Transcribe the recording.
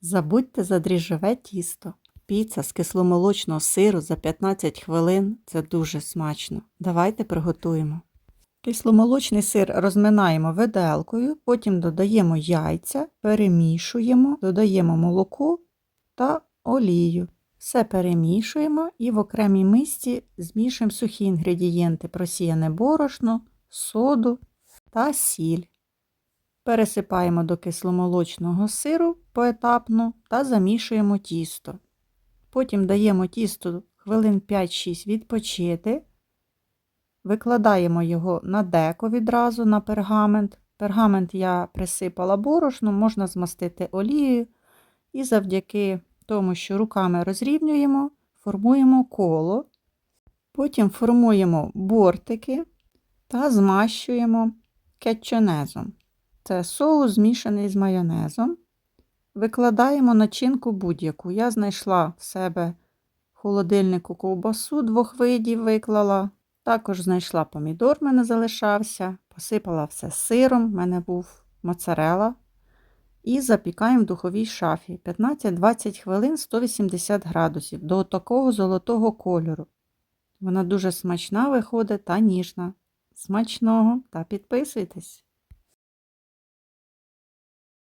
Забудьте за дріжджове тісто. Піца з кисломолочного сиру за 15 хвилин це дуже смачно. Давайте приготуємо. Кисломолочний сир розминаємо виделкою, потім додаємо яйця, перемішуємо, додаємо молоко та олію. Все перемішуємо і в окремій мисці змішуємо сухі інгредієнти просіяне борошно, соду та сіль. Пересипаємо до кисломолочного сиру поетапно та замішуємо тісто. Потім даємо тісту хвилин 5-6 відпочити. Викладаємо його на деко відразу на пергамент. Пергамент я присипала борошном, можна змастити олією. І завдяки тому, що руками розрівнюємо, формуємо коло. Потім формуємо бортики та змащуємо кетчонезом. Це соус змішаний з майонезом. Викладаємо начинку будь-яку. Я знайшла в себе в холодильнику ковбасу двох видів виклала. Також знайшла помідор, в мене залишався, посипала все сиром, в мене був моцарела. І запікаємо в духовій шафі 15-20 хвилин 180 градусів до такого золотого кольору. Вона дуже смачна виходить та ніжна. Смачного та підписуйтесь!